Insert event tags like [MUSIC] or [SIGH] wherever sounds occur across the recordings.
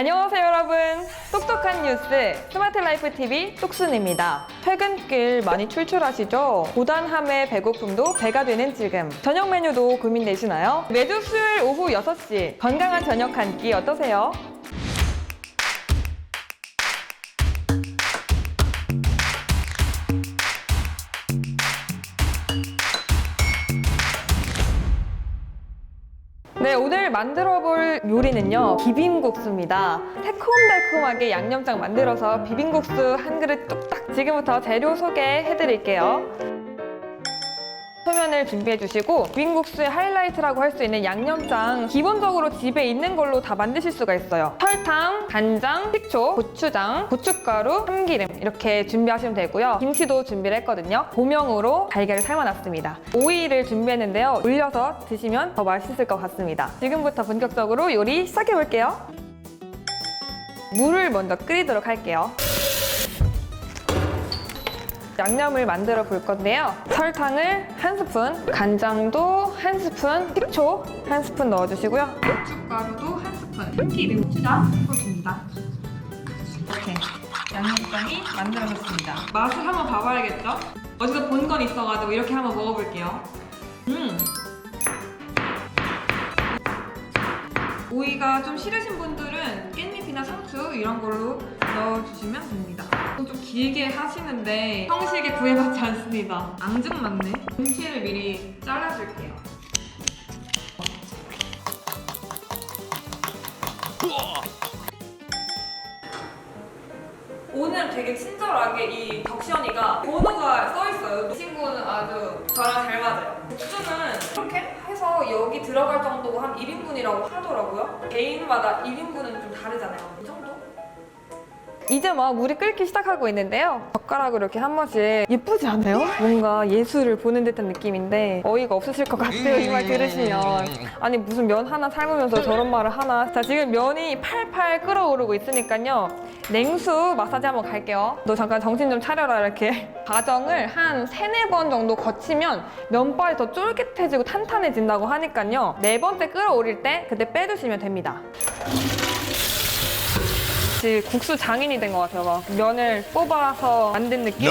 안녕하세요 여러분 똑똑한 뉴스 스마트 라이프 TV 똑순입니다 퇴근길 많이 출출하시죠? 고단함에 배고픔도 배가 되는 지금 저녁 메뉴도 고민되시나요? 매주 수요일 오후 6시 건강한 저녁 한 끼 어떠세요? 만들어 볼 요리는요, 비빔국수입니다. 새콤달콤하게 양념장 만들어서 비빔국수 한 그릇 뚝딱 지금부터 재료 소개해 드릴게요. 소면을 준비해 주시고 비빔국수의 하이라이트라고 할 수 있는 양념장 기본적으로 집에 있는 걸로 다 만드실 수가 있어요. 설탕, 간장, 식초, 고추장, 고춧가루, 참기름 이렇게 준비하시면 되고요. 김치도 준비를 했거든요. 고명으로 달걀을 삶아놨습니다. 오이를 준비했는데요. 올려서 드시면 더 맛있을 것 같습니다. 지금부터 본격적으로 요리 시작해 볼게요. 물을 먼저 끓이도록 할게요 양념을 만들어 볼 건데요. 설탕을 한 스푼, 간장도 한 스푼, 식초 한 스푼 넣어주시고요. 고춧가루도 한 스푼, 참기름, 고추장 넣어줍니다. 이렇게 양념장이 만들어졌습니다. 맛을 한번 봐봐야겠죠? 어디서 본 건 있어가지고 이렇게 한번 먹어볼게요. 음. 오이가 좀 싫으신 분들은 깻잎이나 상추 이런 걸로 넣어주시면 됩니다. 좀 길게 하시는데 형식에 구애받지 않습니다. 앙증 맞네. 김치를 미리 잘라줄게요. 오늘 되게 친절하게 이 덕션이가 번호가 써있어요. 이 친구는 아주 저랑 잘 맞아요. 국수는 이렇게 해서 여기 들어갈 정도가 한 1인분이라고 하더라고요. 개인마다 1인분은 좀 다르잖아요. 이 정도? 이제 막 물이 끓기 시작하고 있는데요. 젓가락으로 이렇게 한 번씩 예쁘지 않아요? 뭔가 예술을 보는 듯한 느낌인데 어이가 없으실 것 같아요. 이 말 들으시면. 아니 무슨 면 하나 삶으면서 저런 말을 하나. 자 지금 면이 팔팔 끓어오르고 있으니까요. 냉수 마사지 한번 갈게요. 너 잠깐 정신 좀 차려라 이렇게. 과정을 한 세네 번 정도 거치면 면발이 더 쫄깃해지고 탄탄해진다고 하니까요. 네 번째 끓어오를 때 그때 빼주시면 됩니다. 지금 국수 장인이 된 것 같아요. 막 면을 뽑아서 만든 느낌?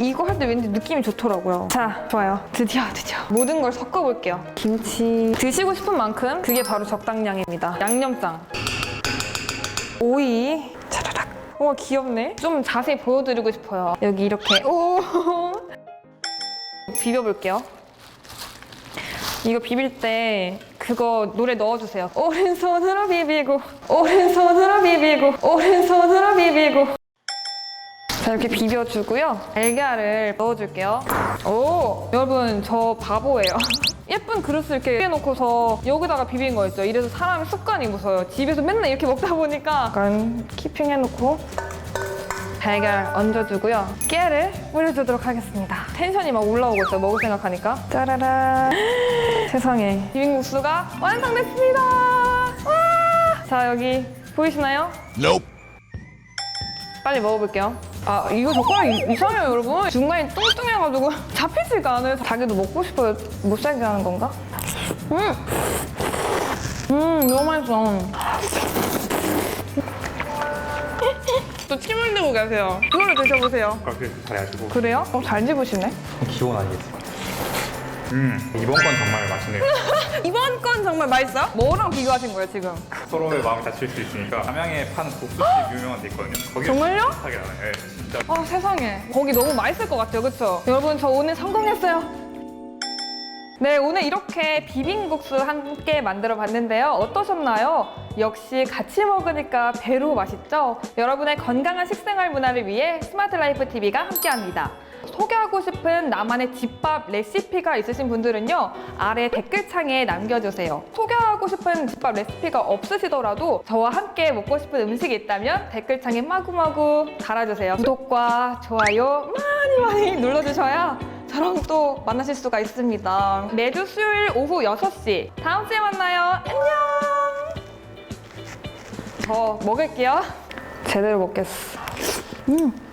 이거 할 때 왠지 느낌이 좋더라고요. 자, 좋아요. 드디어, 드디어. 모든 걸 섞어볼게요. 김치. 드시고 싶은 만큼 그게 바로 적당량입니다. 양념장. 오이. 차라락. 우와, 귀엽네. 좀 자세히 보여드리고 싶어요. 여기 이렇게. 오. [LAUGHS] 비벼볼게요. 이거 비빌 때 그거 노래 넣어주세요. 오른손으로 비비고, 오른손으로 비비고, 오른손으로 비비고. 자, 이렇게 비벼주고요. 달걀을 넣어줄게요. 오! 여러분, 저 바보예요. [LAUGHS] 예쁜 그릇을 이렇게 해놓고서 여기다가 비빈 거 있죠. 이래서 사람이 습관이 무서워요. 집에서 맨날 이렇게 먹다 보니까 약간 키핑 해놓고 달걀 얹어주고요. 깨를 뿌려주도록 하겠습니다. 텐션이 막 올라오고 있어요. 먹을 생각하니까. 짜라란. [GASPS] 세상에. 비빔국수가 완성됐습니다. 와! 자, 여기 보이시나요? Nope. 빨리 먹어볼게요. 아, 이거 젓가락 이- 이상해요, 여러분. 중간에 뚱뚱해가지고 [LAUGHS] 잡히지가 않아요. 자기도 먹고 싶어요. 못 살게 하는 건가? 음! 음, 너무 맛있어. 또 침 흘리고 계세요. 이걸로 드셔보세요. 그렇게 잘해가지고 그래요? 어, 잘 집으시네. 기본 아니겠어요? 음 이번 건 정말 맛있네요 [LAUGHS] 이번 건 정말 맛있어요? 뭐랑 비교하신 거예요, 지금? 서로의 마음을 다칠 수 있으니까 담양에 파는 국수집 유명한 데 있거든요 거기 정말요? 비슷하게 나와요 네, 진짜 아, 세상에. 거기 너무 맛있을 것 같아요, 그쵸? 여러분, 저 오늘 성공했어요. 네, 오늘 이렇게 비빔국수 함께 만들어 봤는데요. 어떠셨나요? 역시 같이 먹으니까 배로 맛있죠? 여러분의 건강한 식생활 문화를 위해 스마트 라이프 TV가 함께 합니다. 소개하고 싶은 나만의 집밥 레시피가 있으신 분들은요, 아래 댓글창에 남겨주세요. 소개하고 싶은 집밥 레시피가 없으시더라도 저와 함께 먹고 싶은 음식이 있다면 댓글창에 마구마구 달아주세요. 구독과 좋아요 많이 많이 눌러주셔야 저랑 또 만나실 수가 있습니다. 매주 수요일 오후 6시. 다음 주에 만나요. 안녕! 저 먹을게요. 제대로 먹겠어. 음.